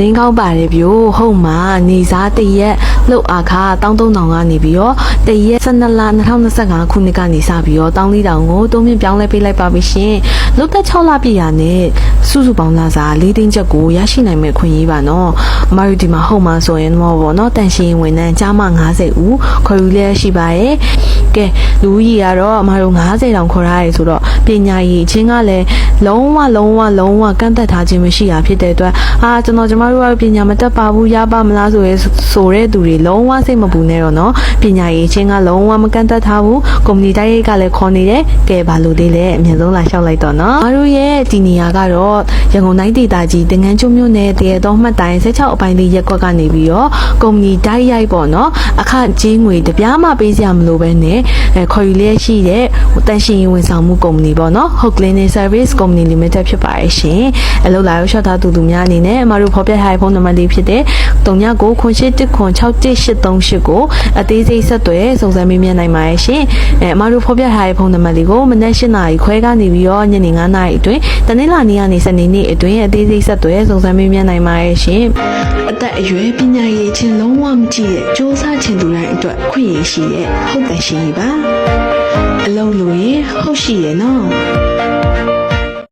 တင်းကောင်းပါတယ်ဗျို့ဟုတ်မှာနေစားတရက်လှုပ်အခါ13000ကနေပြီးတော့တရက်12လ2025ခုနှစ်ကနေစပြီးတော့14000ကိုတုံးမြင့်ပြောင်းလဲပေးလိုက်ပါပြီရှင်လှုပ်သက်6လပြည့်ရနဲ့စုစုပေါင်းလာစား၄သိန်းချက်ကိုရရှိနိုင်မဲ့ခွင့်ရေးပါနော်အမတို့ဒီမှာဟုတ်မှာဆိုရင်တော့ဗောနော်တန်ရှင်ဝန်ထမ်းကြားမ90ဦးခေါ်ယူလဲရှိပါရဲ့ ကဲလူကြီးကတော့အမတို့90တောင်ခေါ်ထားရဲဆိုတော့ပညာရေးအချင်းကလည်းလုံးဝလုံးဝလုံးဝကန့်သက်ထားခြင်းမရှိတာဖြစ်တဲ့အတွက်အာကျွန်တော်ကျမတို့ကပညာမတတ်ပါဘူးရပါမလားဆိုရဲဆိုတဲ့သူတွေလုံးဝစိတ်မပူနဲ့တော့နော်ပညာရေးအချင်းကလုံးဝမကန့်သက်ထားဘူးကုမ္ပဏီတိုက်ရိုက်ကလည်းခေါ်နေတယ်ကဲဘာလို့လေးလဲအမြဲဆုံးလာလျှောက်လိုက်တော့နော်မတို့ရဲ့ဒီနေရာကတော့ရန်ကုန်တိုင်းဒေသကြီးတင်ငန်းကျွန်းမြို့နယ်တရေတော်မှတ်တိုင်း16အပိုင်းလေးရက်ကွက်ကနေပြီးတော့ကုမ္ပဏီတိုက်ရိုက်ပေါ့နော်အခကြီးငွေတပြားမှပေးစရာမလိုပဲနဲ့အဲခေါ်ယူလျက်ရှိတဲ့တန်ရှင်ရေးဝန်ဆောင်မှုကုမ္ပဏီပေါ့နော် Hook Clinic Service Company Limited ဖြစ်ပါရဲ့ရှင်အလုပ်လာရောက်ရှော့ထားသူသူများအနေနဲ့အမတို့ဖော်ပြထားတဲ့ဖုန်းနံပါတ်လေးဖြစ်တဲ့39ခွန်8ခွန်61838ကိုအသေးစိတ်ဆက်သွယ်စုံစမ်းမေးမြန်းနိုင်ပါရဲ့ရှင်အဲအမတို့ဖော်ပြထားတဲ့ဖုန်းနံပါတ်လေးကိုမနက်၈နာရီခွဲကနေပြီးတော့ညနေ9နာရီအတွင်းတနင်္လာနေ့ကနေစနေနေ့အတွင်းအသေးစိတ်ဆက်သွယ်စုံစမ်းမေးမြန်းနိုင်ပါရဲ့ရှင်အသက်အရွယ်ပညာရေးချင်းလုံးဝမကြည့်တဲ့စ조사ချင်သူတိုင်းအတွက်ခွင့်ရရှိတဲ့ဟုတ်တယ်ရှင်ကြီးပါအလုံးလို့ရဟုတ်ရှိရဲ့နော်